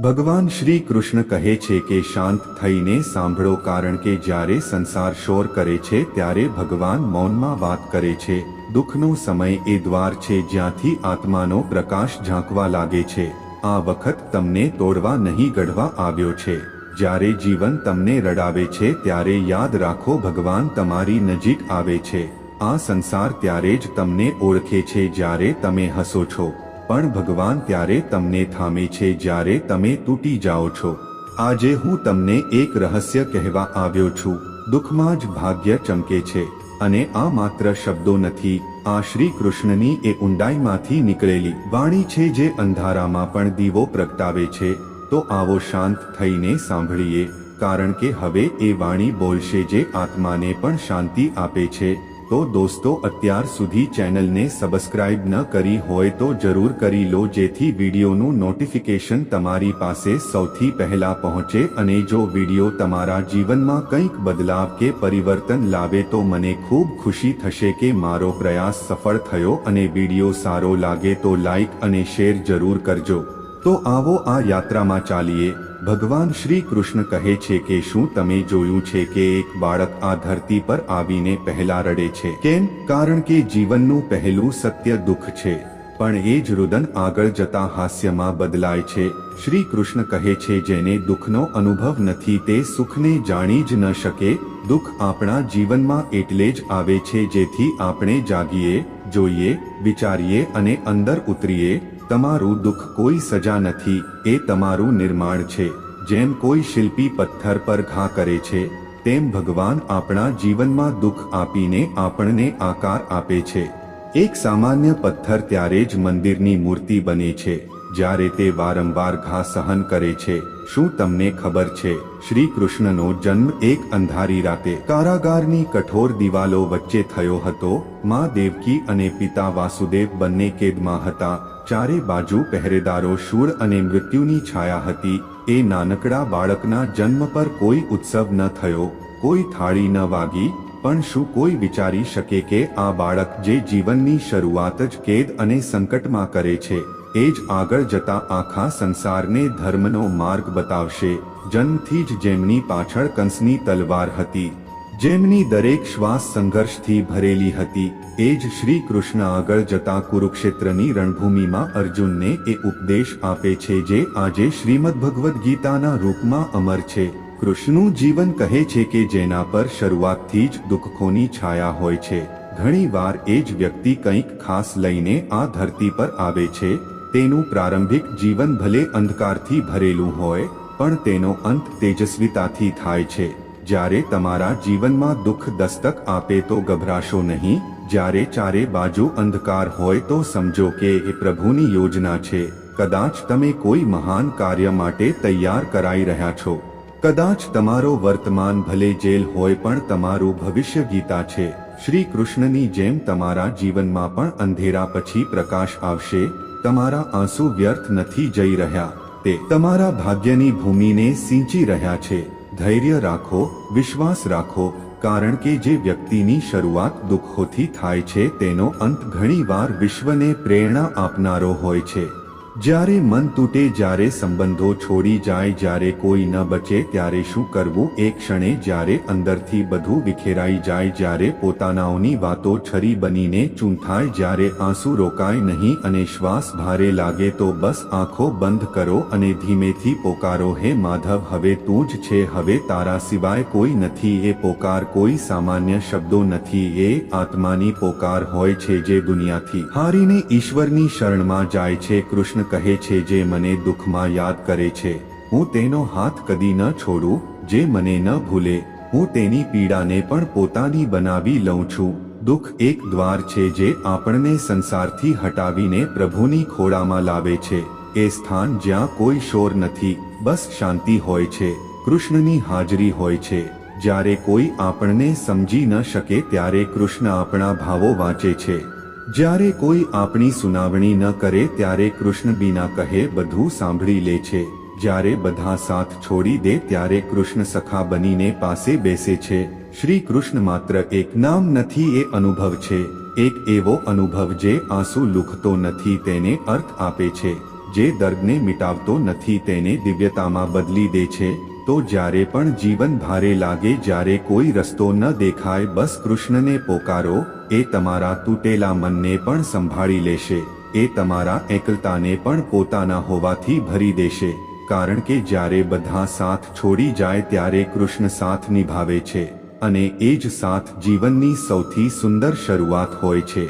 ભગવાન શ્રી કૃષ્ણ કહે છે કે શાંત થઈને સાંભળો કારણ કે જ્યારે સંસાર શોર કરે છે ત્યારે ભગવાન મૌનમાં વાત કરે છે. દુઃખનો સમય એ દ્વાર છે જ્યાંથી આત્માનો પ્રકાશ ઝાંકવા લાગે છે. આ વખત તમને તોડવા નહીં ગઢવા આવ્યો છે. જ્યારે જીવન તમને રડાવે છે ત્યારે યાદ રાખો ભગવાન તમારી નજીક આવે છે. આ સંસાર ત્યારે જ તમને ઓળખે છે જ્યારે તમે હસો છો. પણ ભગવાન ત્યારે તમને થામે છે જ્યારે તમે તૂટી જાઓ છો. આજે હું તમને એક રહસ્ય કહેવા આવ્યો છું. દુઃખમાં જ ભાગ્ય ચમકે છે. અને આ માત્ર શબ્દો નથી. આ શ્રી કૃષ્ણની એ ઊંડાઈમાંથી નીકળેલી વાણી છે જે અંધારામાં પણ દીવો પ્રગટાવે છે. તો આવો શાંત થઈને સાંભળીએ. કારણ કે હવે એ વાણી બોલશે જે આત્માને પણ શાંતિ આપે છે. તો દોસ્તો, અત્યાર સુધી ચેનલને સબસ્ક્રાઇબ ન કરી હોય તો જરૂર કરી લો, જેથી વિડીયોનું નોટિફિકેશન તમારી પાસે સૌથી પહેલા પહોંચે અને જો વીડિયો તમારા જીવનમાં કંઈક બદલાવ કે પરિવર્તન લાવે તો મને ખૂબ ખુશી થશે કે મારો પ્રયાસ સફળ થયો અને વીડિયો સારો લાગે તો લાઈક અને શેર જરૂર કરજો. તો આવો આ યાત્રામાં ચાલીએ. ભગવાન શ્રી કૃષ્ણ કહે છે કે શું તમે જોયું છે કે એક બાળક આ ધરતી પર આવીને પહેલા રડે છે? કેમ? કારણ કે જીવનનું પહેલું સત્ય દુઃખ છે. પણ એ જ રુદન આગળ જતા હાસ્યમાં બદલાય છે. શ્રી કૃષ્ણ કહે છે, જેને દુઃખનો અનુભવ નથી તે સુખને જાણી જ ન શકે. દુઃખ આપણા જીવનમાં એટલે જ આવે છે જેથી આપણે જાગીએ, જોઈએ, વિચારીએ અને અંદર ઉતરીએ. તમારું દુઃખ કોઈ સજા નથી, એ તમારું નિર્માણ છે. જેમ કોઈ શિલ્પી પથ્થર પર ઘા કરે છે, તેમ ભગવાન આપણા જીવનમાં દુઃખ આપીને આપણને આકાર આપે છે. એક સામાન્ય પથ્થર ત્યારે જ મંદિરની મૂર્તિ બને છે, જ્યારે તે વારંવાર ઘા સહન કરે છે. શું તમને ખબર છે? શ્રી કૃષ્ણનો જન્મ એક અંધારી રાતે કારાગારની કઠોર દિવાલો વચ્ચે થયો હતો. મા દેવકી અને પિતા વાસુદેવ બંને કેદમાં હતા. ચારે બાજુ પહેરેદારો શૂળ અને મૃત્યુની છાયા હતી. એ નાનકડા બાળકના જન્મ પર કોઈ ઉત્સવ ન થયો. કોઈ થાળી ન વાગી. પણ શું કોઈ વિચારી શકે કે આ બાળક જે જીવનની શરૂઆત જ કેદ અને સંકટમાં કરે છે? એ જ આગળ જતા આખા સંસારને ધર્મનો માર્ગ બતાવશે. જન્મથી જ જેમની પાછળ કંસની તલવાર હતી, જેમની દરેક શ્વાસ સંઘર્ષથી ભરેલી હતી, એ જ શ્રી કૃષ્ણ આગળ જતા કુરુક્ષેત્રની રણભૂમિમાં અર્જુનને એ ઉપદેશ આપે છે જે આજે શ્રીમદ ભગવદ્ ગીતાના રૂપમાં અમર છે. કૃષ્ણનું જીવન કહે છે કે જેના પર શરૂઆતથી જ દુઃખોની છાયા હોય છે. ઘણીવાર એ જ વ્યક્તિ કંઈક ખાસ લઈને આ ધરતી પર આવે છે તેનું પ્રારંભિક જીવન ભલે અંધકારથી ભરેલું હોય, પણ તેનો અંત તેજસ્વીતાથી થાય છે. જ્યારે તમારા જીવનમાં દુઃખ દસ્તક આપે તો ગભરાશો નહીં, જ્યારે ચારે બાજુ અંધકાર હોય તો સમજો કે એ પ્રભુની યોજના છે. કદાચ તમે કોઈ મહાન કાર્ય માટે તૈયાર કરાઈ રહ્યા છો. કદાચ તમારો વર્તમાન ભલે જેલ હોય પણ તમારું ભવિષ્ય ગીતા છે. શ્રી કૃષ્ણની જેમ તમારા જીવનમાં પણ અંધેરા પછી પ્રકાશ આવશે તમારા આંસુ વ્યર્થ નથી જઈ રહ્યા. તે તમારા ભાગ્યની ભૂમિને સિંચી રહ્યા છે. ધૈર્ય રાખો, વિશ્વાસ રાખો, કારણ કે જે વ્યક્તિની શરૂઆત દુઃખોથી થાય છે તેનો અંત ઘણીવાર વિશ્વને પ્રેરણા આપનારો હોય છે. જ્યારે મન તૂટે, જ્યારે સંબંધો છોડી જાય, જ્યારે કોઈ ન બચે, ત્યારે શું કરવું? એ ક્ષણે જ્યારે અંદરથી બધું વિખેરાઈ જાય, જ્યારે પોતાનાઓની વાતો છરી બનીને ચૂંથાય જ્યારે આંસુ રોકાય નહીં અને શ્વાસ ભારે લાગે, તો બસ આંખો બંધ કરો અને ધીમેથી પોકારો. હે માધવ, હવે તું જ છે, હવે તારા સિવાય કોઈ નથી. એ પોકાર કોઈ સામાન્ય શબ્દો નથી. એ આત્માની પોકાર હોય છે જે દુનિયાથી હારીને ઈશ્વરની શરણમાં જાય છે. કૃષ્ણ કહે છે જે મને દુઃખમાં યાદ કરે છે. હું તેનો હાથ કદી ન છોડું, જે મને ન ભૂલે. હું તેની પીડાને પણ પોતાની બનાવી લઉં છું. દુઃખ એક દ્વાર છે જે આપણને સંસારથી હટાવીને પ્રભુની ખોળામાં લાવે છે. એ સ્થાન જ્યાં કોઈ શોર નથી, બસ શાંતિ હોય છે. કૃષ્ણની હાજરી હોય છે. જ્યારે કોઈ આપણને સમજી ન શકે, ત્યારે કૃષ્ણ આપણા ભાવો વાંચે છે. જ્યારે કોઈ આપણી સુનાવણી ન કરે ત્યારે કૃષ્ણ બીના કહે, બધું સાંભળી લે છે. જ્યારે બધા સાથ છોડી દે ત્યારે કૃષ્ણ સખા બનીને પાસે બેસે છે. શ્રી કૃષ્ણ માત્ર એક નામ નથી, એ અનુભવ છે. એક એવો અનુભવ જે આંસુ લુખતો નથી, તેને અર્થ આપે છે. જે દર્દને મિટાવતો નથી, તેને દિવ્યતામાં બદલી દે છે. તો જ્યારે પણ જીવન ભારે લાગે, જ્યારે કોઈ રસ્તો ન દેખાય, બસ કૃષ્ણને પોકારો, એ તમારા તૂટેલા મનને પણ સંભાળી લેશે, એ તમારા એકલતાને પણ પોતાના હોવાથી ભરી દેશે, કારણ કે જ્યારે બધા સાથ છોડી જાય ત્યારે કૃષ્ણ સાથ નિભાવે છે, અને એ જ સાથ જીવનની સૌથી સુંદર શરૂઆત હોય છે.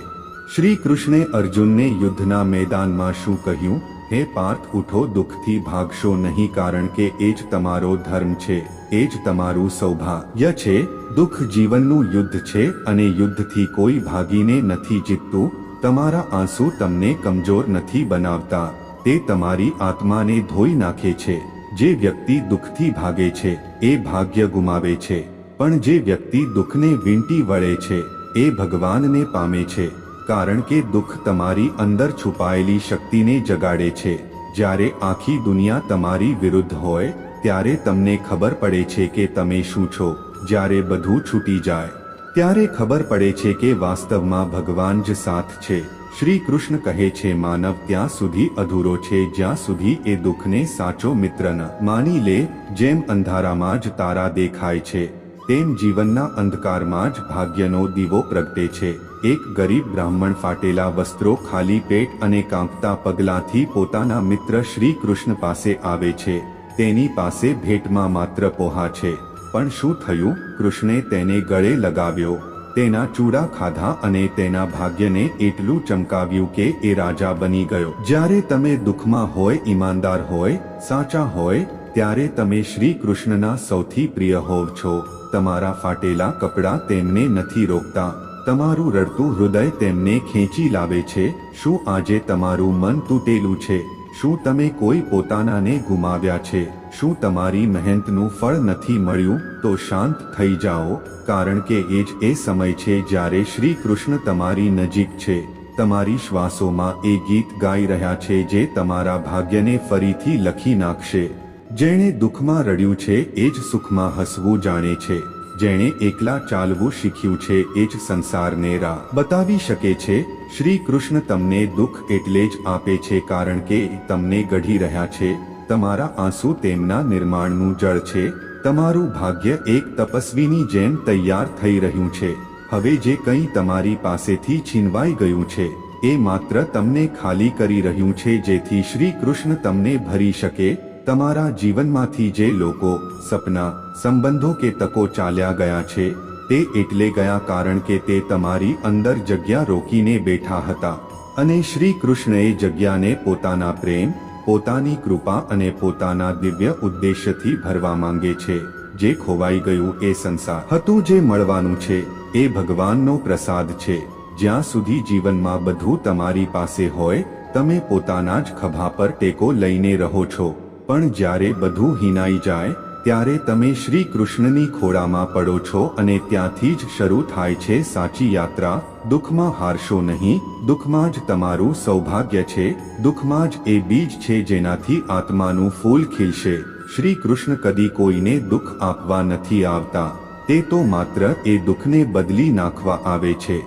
શ્રી કૃષ્ણે અર્જુનને યુદ્ધના મેદાનમાં શું કહ્યું? હે પાર્થ, ઉઠો, દુઃખથી ભાગશો નહીં કારણ કે એ જ તમારો ધર્મ છે, એ જ તમારું સૌભાગ્ય છે. દુઃખ જીવનનું યુદ્ધ છે અને યુદ્ધથી કોઈ ભાગીને નથી જીતતું. તમારા આંસુ તમને કમજોર નથી બનાવતા. તે તમારી આત્માને ધોઈ નાખે છે. જે વ્યક્તિ દુઃખથી ભાગે છે, એ ભાગ્ય ગુમાવે છે. પણ જે વ્યક્તિ દુઃખને વીંટી વળે છે, એ ભગવાનને પામે છે. કારણ કે દુઃખ તમારી અંદર છુપાયેલી શક્તિને જગાડે છે. જ્યારે આખી દુનિયા તમારી વિરુદ્ધ હોય, ત્યારે તમને ખબર પડે છે કે તમે શું છો. જ્યારે બધું છૂટી જાય, ત્યારે ખબર પડે છે કે વાસ્તવમાં ભગવાન જ સાથ છે. શ્રી કૃષ્ણ કહે છે, માનવ ત્યાં સુધી અધૂરો છે, જ્યાં સુધી એ દુઃખને સાચો મિત્ર ન. માની લે, જેમ અંધારામાં જ તારા દેખાય છે, તેમ જીવનના અંધકારમાં જ ભાગ્યનો દીવો પ્રગટે છે. એક ગરીબ બ્રાહ્મણ ફાટેલા વસ્ત્રો, ખાલી પેટ અને કાંપતા પગલાંથી પોતાના મિત્ર શ્રી કૃષ્ણ પાસે આવે છે. તેની પાસે ભેટમાં માત્ર પોહા છે. પણ શું થયું? કૃષ્ણે તેને ગળે લગાવ્યો. તેના ચૂડા ખાધા અને તેના ભાગ્યને એટલું ચમકાવ્યું કે એ રાજા બની ગયો. જ્યારે તમે દુઃખમાં હોય, ઈમાનદાર હોય, સાચા હોય, ત્યારે તમે શ્રી કૃષ્ણના સૌથી પ્રિય હોવ છો. તમારા ફાટેલા કપડાં તેમને નથી રોકતા. તમારું રડતું હૃદય તેમને ખેંચી લાવે છે. શું આજે તમારું મન તૂટેલું છે? શું તમે કોઈ પોતાનાને ગુમાવ્યા છે? શું તમારી મહેનતનું ફળ નથી મળ્યું? તો શાંત થઈ જાઓ, કારણ કે એ જ એ સમય છે જ્યારે શ્રી કૃષ્ણ તમારી નજીક છે. તમારી શ્વાસોમાં એ ગીત ગાઈ રહ્યા છે જે તમારા ભાગ્યને ફરીથી લખી નાખશે. જેણે દુઃખમાં રડ્યું છે, એ જ સુખમાં હસવું જાણે છે. જેણે એકલા ચાલવું શીખ્યું છે એ જ સંસારને રાહ બતાવી શકે છે, શ્રી કૃષ્ણ તમને દુઃખ એટલે જ આપે છે કારણ કે તમને ગઢી રહ્યા છે, તમારા આંસુ તેમના નિર્માણનું જળ છે, તમારું ભાગ્ય એક તપસ્વીની જેમ તૈયાર થઈ રહ્યું છે, હવે જે કંઈ તમારી પાસેથી છીનવાઈ ગયું છે, એ માત્ર તમને ખાલી કરી રહ્યું છે જેથી શ્રી કૃષ્ણ તમને ભરી શકે તમારા જીવનમાંથી જે લોકો સપના, સંબંધો કે તકો ચાલ્યા ગયા છે, તે એટલે ગયા કારણ કે તે તમારી અંદર જગ્યા રોકીને બેઠા હતા. અને શ્રી કૃષ્ણએ જગ્યાને પોતાના પ્રેમ, પોતાની કૃપા અને પોતાના દિવ્ય ઉદ્દેશ્યથી ભરવા માંગે છે, જે ખોવાઈ ગયું એ સંસાર હતું જે મળવાનું છે, એ ભગવાનનો પ્રસાદ છે. જ્યાં સુધી જીવનમાં બધું તમારી પાસે હોય, તમે પોતાના જ ખભા પર ટેકો લઈને રહો છો. પણ જ્યારે બધું હિનાઈ જાય, ત્યારે તમે શ્રી કૃષ્ણની ખોળામાં પડો છો અને ત્યાંથી જ શરૂ થાય છે સાચી યાત્રા. દુઃખમાં હારશો નહીં, દુઃખમાં જ તમારું સૌભાગ્ય છે, દુઃખમાં જ એ બીજ છે જેનાથી આત્માનું ફૂલ ખીલશે. શ્રી કૃષ્ણ કદી કોઈને દુઃખ આપવા નથી આવતા. તે તો માત્ર એ દુઃખને બદલી નાખવા આવે છે.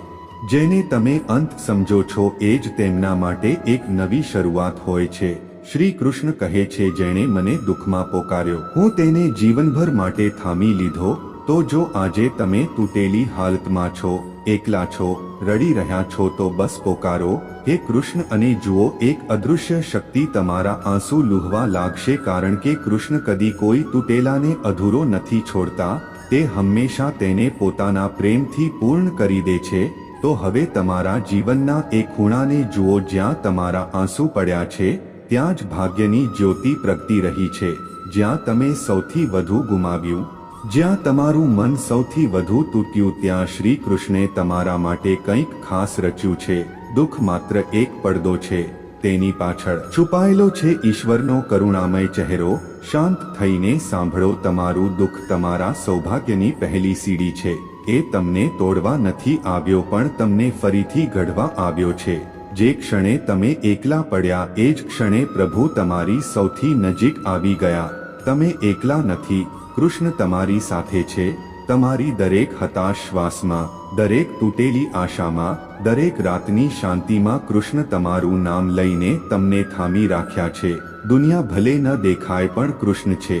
જેને તમે અંત સમજો છો એ જ તેમના માટે એક નવી શરૂઆત હોય છે. શ્રી કૃષ્ણ કહે છે, જેણે મને દુઃખમાં પોકાર્યો, હું તેને જીવનભર માટે થામી લીધો, તો જો આજે તમે તૂટેલી હાલતમાં છો, એકલા છો, રડી રહ્યા છો, તો બસ પોકારો. હે કૃષ્ણ અને જુઓ, એક અદૃશ્ય શક્તિ તમારા આંસુ લુહવા લાગશે, કારણ કે કૃષ્ણ કદી કોઈ તૂટેલાને અધૂરો નથી છોડતા. તે હંમેશા તેને પોતાના પ્રેમથી પૂર્ણ કરી દે છે. તો હવે તમારા જીવનના એ ખૂણાને જુઓ, જ્યાં તમારા આંસુ પડ્યા છે. ત્યાં જ ભાગ્યની જ્યોતિ પ્રગટી રહી છે. જ્યાં તમે સૌથી વધુ ગુમાવ્યું, જ્યાં તમારું મન સૌથી વધુ તૂટ્યું, ત્યાં શ્રી કૃષ્ણે તમારા માટે કંઈક ખાસ રચ્યું છે. દુઃખ માત્ર એક પડદો છે, તેની પાછળ. છુપાયેલો છે ઈશ્વરનો કરુણામય ચહેરો. શાંત થઈને સાંભળો, તમારું દુઃખ તમારા સૌભાગ્યની પહેલી સીડી છે. એ તમને તોડવા નથી આવ્યો, પણ તમને ફરીથી ઘડવા આવ્યો છે. જે ક્ષણે તમે એકલા પડ્યા, એ જ ક્ષણે પ્રભુ તમારી સૌથી નજીક આવી ગયા. તમે એકલા નથી, કૃષ્ણ તમારી સાથે છે, તમારી દરેક હતાશ શ્વાસમાં દરેક તૂટેલી આશામાં, દરેક રાતની શાંતિમાં કૃષ્ણ તમારું નામ લઈને તમને થામી રાખ્યા છે. દુનિયા ભલે ન દેખાય પણ કૃષ્ણ છે.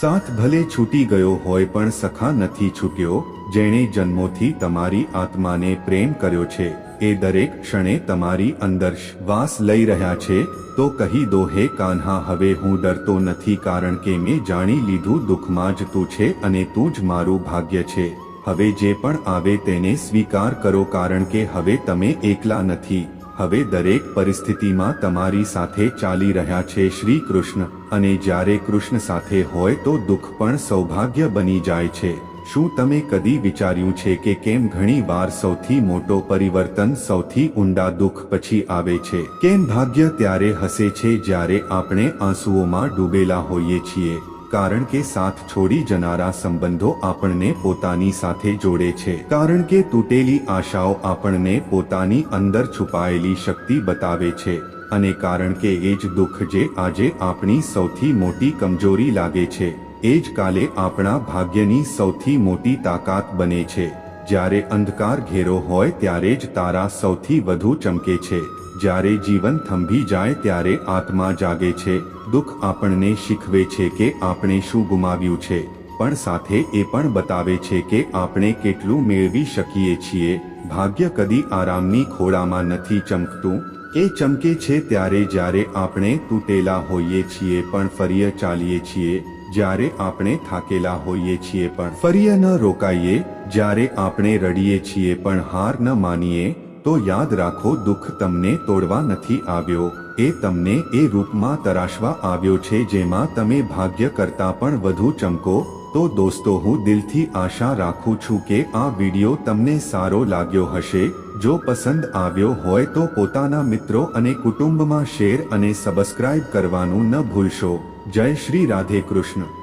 સાથ ભલે છૂટી ગયો હોય પણ સખા નથી છૂટ્યો, જેણે જન્મોથી તમારી આત્માને પ્રેમ કર્યો છે. એ દરેક ક્ષણે તમારી અંદર વાસ લઈ રહ્યા છે, તો કહી દો, હે કાન્હા, હવે હું ડરતો નથી કારણ કે મેં જાણી લીધું દુઃખમાં જ તું છે અને તું જ મારું ભાગ્ય છે. હવે જે પણ આવે તેને સ્વીકાર કરો કારણ કે હવે તમે એકલા નથી. હવે દરેક પરિસ્થિતિમાં તમારી સાથે ચાલી રહ્યા છે શ્રી કૃષ્ણ, અને જ્યારે કૃષ્ણ સાથે હોય તો દુઃખ પણ સૌભાગ્ય બની જાય છે. શું તમે કદી વિચાર્યું છે કે કેમ ઘણી વાર સૌથી મોટો પરિવર્તન સૌથી ઊંડા દુઃખ પછી આવે છે? કેમ ભાગ્ય ત્યારે હસે છે જ્યારે આપણે આંસુઓમાં ડૂબેલા હોઈએ છીએ? કારણ કે સાથ છોડી જનારા સંબંધો આપણને પોતાની સાથે જોડે છે. કારણ કે તૂટેલી આશાઓ આપણને પોતાની અંદર છુપાયેલી શક્તિ બતાવે છે. અને કારણ કે એ જ દુઃખ જે આજે આપણી સૌથી મોટી કમજોરી લાગે છે. એ જ કાલે આપણા ભાગ્યની સૌથી મોટી તાકાત બને છે. જ્યારે અંધકાર ઘેરો હોય ત્યારે જ તારા સૌથી વધુ ચમકે છે. જ્યારે જીવન થંભી જાય ત્યારે આત્મા જાગે છે. દુઃખ આપણને શીખવે છે કે આપણે શું ગુમાવ્યું છે. પણ સાથે એ પણ બતાવે છે કે આપણે કેટલું મેળવી શકીએ છીએ. ભાગ્ય કદી આરામની ખોળામાં નથી ચમકતું. એ ચમકે છે ત્યારે જ્યારે આપણે તૂટેલા હોઈએ છીએ પણ ફરીએ ચાલીએ છીએ. જ્યારે આપણે થાકેલા હોઈએ છીએ પણ ફરીએ ન રોકાઈએ, જ્યારે આપણે રડીએ છીએ પણ હાર ન માનીએ, તો યાદ રાખો દુઃખ તમને તોડવા નથી આવ્યો, એ તમને એ રૂપમાં તરાશવા આવ્યો છે જેમાં તમે ભાગ્ય કરતા પણ વધુ ચમકો, તો દોસ્તો હું દિલથી આશા રાખું છું કે આ વિડિયો તમને સારો લાગ્યો હશે, જો પસંદ આવ્યો હોય તો પોતાના મિત્રો અને કુટુંબમાં શેર અને સબસ્ક્રાઇબ કરવાનું ન ભૂલશો. જય શ્રી રાધે કૃષ્ણ.